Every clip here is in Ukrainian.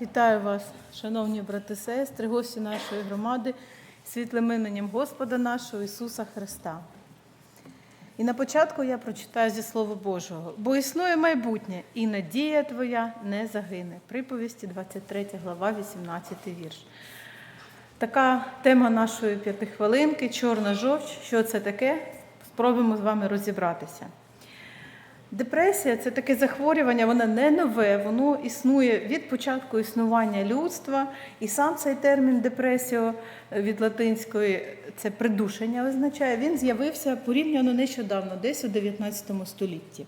Вітаю вас, шановні брати сестри, гості нашої громади, світлим іменем Господа нашого Ісуса Христа. І на початку я прочитаю зі Слова Божого, бо існує майбутнє, і надія твоя не загине. Приповісті 23 глава, 18 вірш. Така тема нашої п'ятихвилинки чорна жовч. Що це таке? Спробуємо з вами розібратися. Депресія це таке захворювання, воно не нове, воно існує від початку існування людства. І сам цей термін депресіо від латинської це придушення означає, він з'явився порівняно нещодавно, десь у 19 столітті.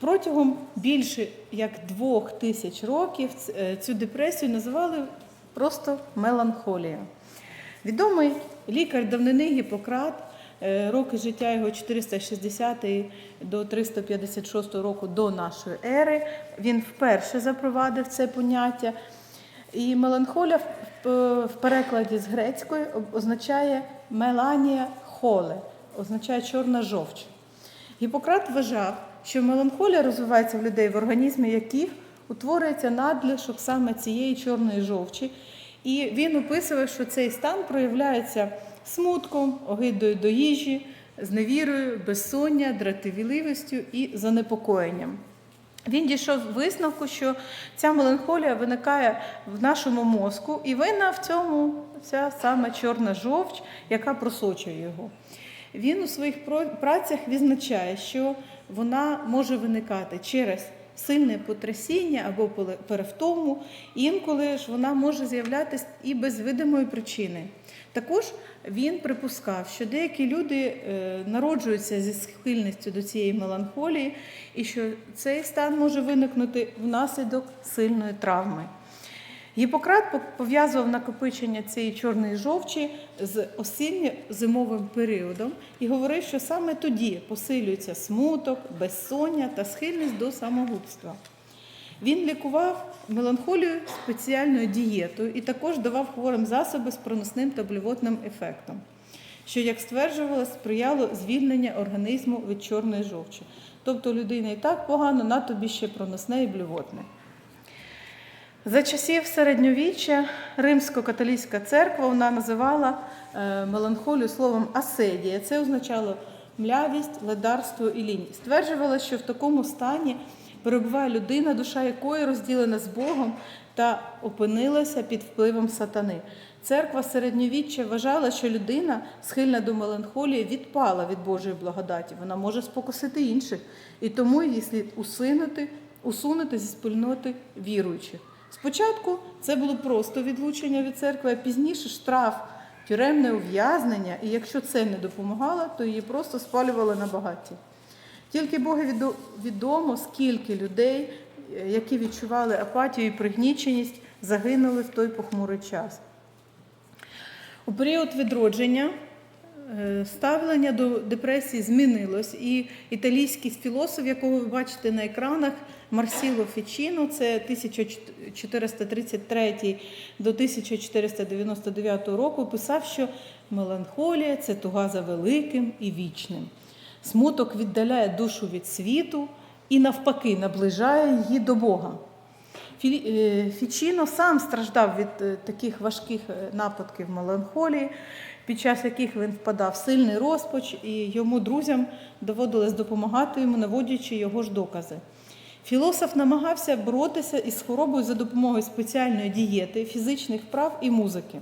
Протягом більше як двох тисяч років е, цю депресію називали просто меланхолія. Відомий лікар давнини Гіппократ, е, роки життя його 460 до 356 року до нашої ери. Він вперше запровадив це поняття. І меланхолія в- в перекладі з грецької означає меланія холе, означає чорна жовч. Гіппократ вважав, що меланхолія розвивається в людей, в організмі яких утворюється надлишок саме цієї чорної жовчі. І він описував, що цей стан проявляється смутком, огидою до їжі, зневірою, безсоння, дратівливістю і занепокоєнням. Він дійшов висновку, що ця меланхолія виникає в нашому мозку, і винна в цьому ця саме чорна жовч, яка просочує його. Він у своїх працях відзначає, що вона може виникати через сильне потрясіння або перевтому, інколи ж вона може з'являтися і без видимої причини. Також він припускав, що деякі люди е, народжуються зі схильністю до цієї меланхолії, і що цей стан може виникнути внаслідок сильної травми. Гіппократ пов'язував накопичення цієї чорної жовчі з осінньо-зимовим періодом і говорив, що саме тоді посилюється смуток, безсоння та схильність до самогубства. Він лікував меланхолію спеціальною дієтою і також давав хворим засоби з проносним та блювотним ефектом, що, як стверджувалось, сприяло звільненню організму від чорної жовчі. Тобто людина і так погано, на тобі ще проносне і блювотне. За часів середньовіччя римсько-католицька церква вона називала е, меланхолію словом аседія. Це означало млявість, ледарство і лінь. Стверджувала, що в такому стані перебуває людина, душа якої розділена з Богом та опинилася під впливом сатани. Церква середньовіччя вважала, що людина, схильна до меланхолії, відпала від Божої благодаті. Вона може спокусити інших, і тому її слід усунути, усунути зі спільноти віруючих. Спочатку це було просто відлучення від церкви, а пізніше штраф, тюремне ув'язнення, і якщо це не допомагало, то її просто спалювали на багаті. Тільки Богу відомо, скільки людей, е, які відчували апатію і пригніченість, загинули в той похмурий час. У період відродження ставлення до депресії змінилось, і італійський філософ, якого ви бачите на екранах, Марсіло Фічіно, це 1433 до 1499 року, писав, що меланхолія це туга за великим і вічним. Смуток віддаляє душу від світу і навпаки наближає її до Бога. Е, Фічіно сам страждав від е, таких важких е, нападків меланхолії, під час яких він впадав сильний розпач, і йому друзям доводилось допомагати йому, наводячи його ж докази. Філософ намагався боротися із хворобою за допомогою спеціальної дієти, фізичних вправ і музики.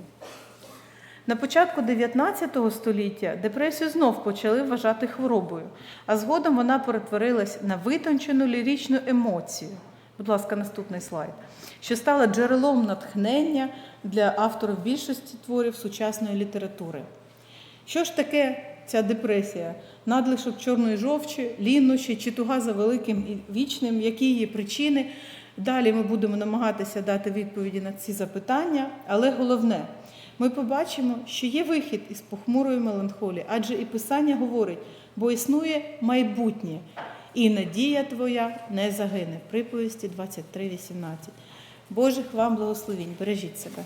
На початку 19 століття депресію знов почали вважати хворобою, а згодом вона перетворилась на витончену ліричну емоцію. Будь ласка, наступний слайд, що стала джерелом натхнення для авторів більшості творів сучасної літератури. Що ж таке ця депресія? Надлишок чорної жовчі, лінощі чи туга за великим і вічним, які її причини? Далі ми будемо намагатися дати відповіді на ці запитання, але головне, ми побачимо, що є вихід із похмурої меланхолії, адже і Писання говорить, бо існує майбутнє, і надія твоя не загине. Приповісті 23.18. Божих вам благословінь, бережіть себе.